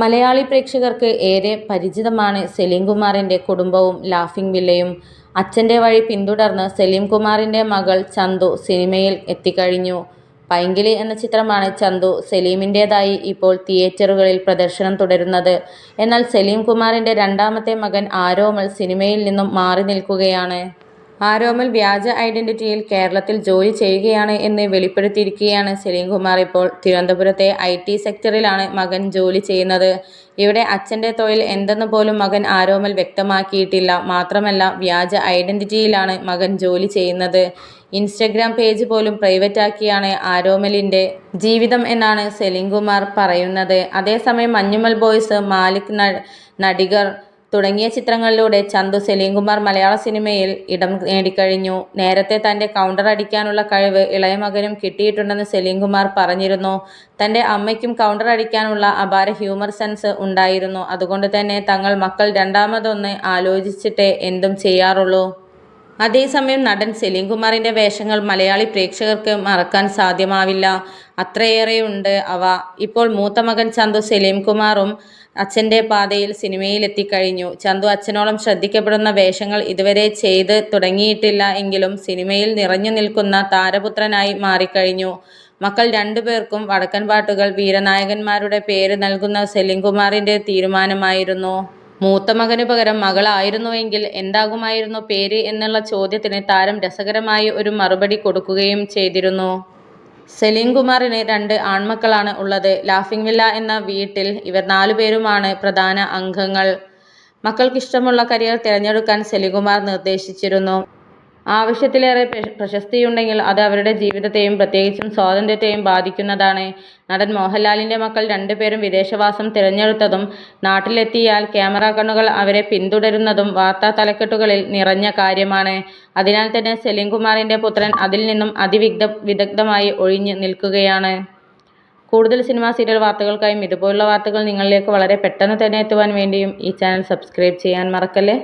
മലയാളി പ്രേക്ഷകർക്ക് ഏറെ പരിചിതമാണ് സലീം കുമാറിന്റെ കുടുംബവും ലാഫിംഗ് വില്ലയും. അച്ഛന്റെ വഴി പിന്തുടർന്ന് സലീം കുമാറിന്റെ മകൾ ചന്തു സിനിമയിൽ എത്തിക്കഴിഞ്ഞു. പൈങ്കിളി എന്ന ചിത്രമാണ് ചന്തു സലീമിന്റേതായി ഇപ്പോൾ തിയേറ്ററുകളിൽ പ്രദർശനം തുടരുന്നത്. എന്നാൽ സലീം കുമാറിന്റെ രണ്ടാമത്തെ മകൻ ആരോമൽ സിനിമയിൽ നിന്നും മാറി നിൽക്കുകയാണ്. ആരോമൽ വ്യാജ ഐഡന്റിറ്റിയിൽ കേരളത്തിൽ ജോലി ചെയ്യുകയാണ് എന്ന് വെളിപ്പെടുത്തിയിരിക്കുകയാണ് സലീംകുമാർ ഇപ്പോൾ. തിരുവനന്തപുരത്തെ ഐ ടി സെക്ടറിലാണ് മകൻ ജോലി ചെയ്യുന്നത്. ഇവിടെ അച്ഛന്റെ തൊഴിൽ എന്തെന്ന് പോലും മകൻ ആരോമൽ വ്യക്തമാക്കിയിട്ടില്ല. മാത്രമല്ല വ്യാജ ഐഡന്റിറ്റിയിലാണ് മകൻ ജോലി ചെയ്യുന്നത്. ഇൻസ്റ്റഗ്രാം പേജ് പോലും പ്രൈവറ്റാക്കിയാണ് ആരോമലിന്റെ ജീവിതം എന്നാണ് സെലിംഗുമാർ കുമാർ പറയുന്നത്. അതേസമയം മഞ്ഞുമൽ ബോയ്സ്, മാലിക്, നടിഗർ തുടങ്ങിയ ചിത്രങ്ങളിലൂടെ ചന്തു സലീം കുമാർ മലയാള സിനിമയിൽ ഇടം നേടിക്കഴിഞ്ഞു. നേരത്തെ തന്റെ കൗണ്ടർ അടിക്കാനുള്ള കഴിവ് ഇളയ മകനും കിട്ടിയിട്ടുണ്ടെന്ന് സലീം കുമാർ പറഞ്ഞിരുന്നു. തന്റെ അമ്മയ്ക്കും കൗണ്ടർ അടിക്കാനുള്ള അപാര ഹ്യൂമർ സെൻസ് ഉണ്ടായിരുന്നു. അതുകൊണ്ട് തന്നെ തങ്ങൾ മക്കൾ രണ്ടാമതൊന്ന് ആലോചിച്ചിട്ടേ എന്തും ചെയ്യാറുള്ളൂ. അതേസമയം നടൻ സെലീം കുമാറിന്റെ വേഷങ്ങൾ മലയാളി പ്രേക്ഷകർക്ക് മറക്കാൻ സാധ്യമാവില്ല. അത്രയേറെയുണ്ട് അവ. ഇപ്പോൾ മൂത്ത മകൻ ചന്തു സലീം കുമാറും അച്ഛന്റെ പാതയിൽ സിനിമയിലെത്തിക്കഴിഞ്ഞു. ചന്തു അച്ഛനോളം ശ്രദ്ധിക്കപ്പെടുന്ന വേഷങ്ങൾ ഇതുവരെ ചെയ്ത് തുടങ്ങിയിട്ടില്ല എങ്കിലും സിനിമയിൽ നിറഞ്ഞു നിൽക്കുന്ന താരപുത്രനായി മാറിക്കഴിഞ്ഞു. മക്കൾ രണ്ടുപേർക്കും വടക്കൻ പാട്ടുകൾ വീരനായകന്മാരുടെ പേര് നൽകുന്ന സെലീം കുമാറിന്റെ തീരുമാനമായിരുന്നു. മൂത്ത മകനു പകരം മകളായിരുന്നുവെങ്കിൽ എന്താകുമായിരുന്നു പേര് എന്നുള്ള ചോദ്യത്തിന് താരം രസകരമായി ഒരു മറുപടി കൊടുക്കുകയും ചെയ്തിരുന്നു. സെലീം കുമാറിന് രണ്ട് ആൺമക്കളാണ് ഉള്ളത്. ലാഫിംഗ് വില്ല എന്ന വീട്ടിൽ ഇവർ നാലുപേരുമാണ് പ്രധാന അംഗങ്ങൾ. മക്കൾക്കിഷ്ടമുള്ള കരിയർ തിരഞ്ഞെടുക്കാൻ സെലികുമാർ കുമാർ നിർദ്ദേശിച്ചിരുന്നു. ആവശ്യത്തിലേറെ പ്രശസ്തിയുണ്ടെങ്കിൽ അത് അവരുടെ ജീവിതത്തെയും പ്രത്യേകിച്ചും സ്വാതന്ത്ര്യത്തെയും ബാധിക്കുന്നതാണ്. നടൻ മോഹൻലാലിന്റെ മക്കൾ രണ്ടുപേരും വിദേശവാസം തിരഞ്ഞെടുത്തതും നാട്ടിലെത്തിയാൽ ക്യാമറ കണ്ണുകൾ അവരെ പിന്തുടരുന്നതും വാർത്താ തലക്കെട്ടുകളിൽ നിറഞ്ഞ കാര്യമാണ്. അതിനാൽ തന്നെ സെലിംകുമാറിന്റെ പുത്രൻ അതിൽ നിന്നും അതിവിഗ്ധ വിദഗ്ധമായി ഒഴിഞ്ഞ് നിൽക്കുകയാണ്. കൂടുതൽ സിനിമ, സീരിയൽ വാർത്തകൾക്കായും ഇതുപോലുള്ള വാർത്തകൾ നിങ്ങളിലേക്ക് വളരെ പെട്ടെന്ന് തന്നെ എത്തുവാൻ വേണ്ടിയും ഈ ചാനൽ സബ്സ്ക്രൈബ് ചെയ്യാൻ മറക്കല്ലേ.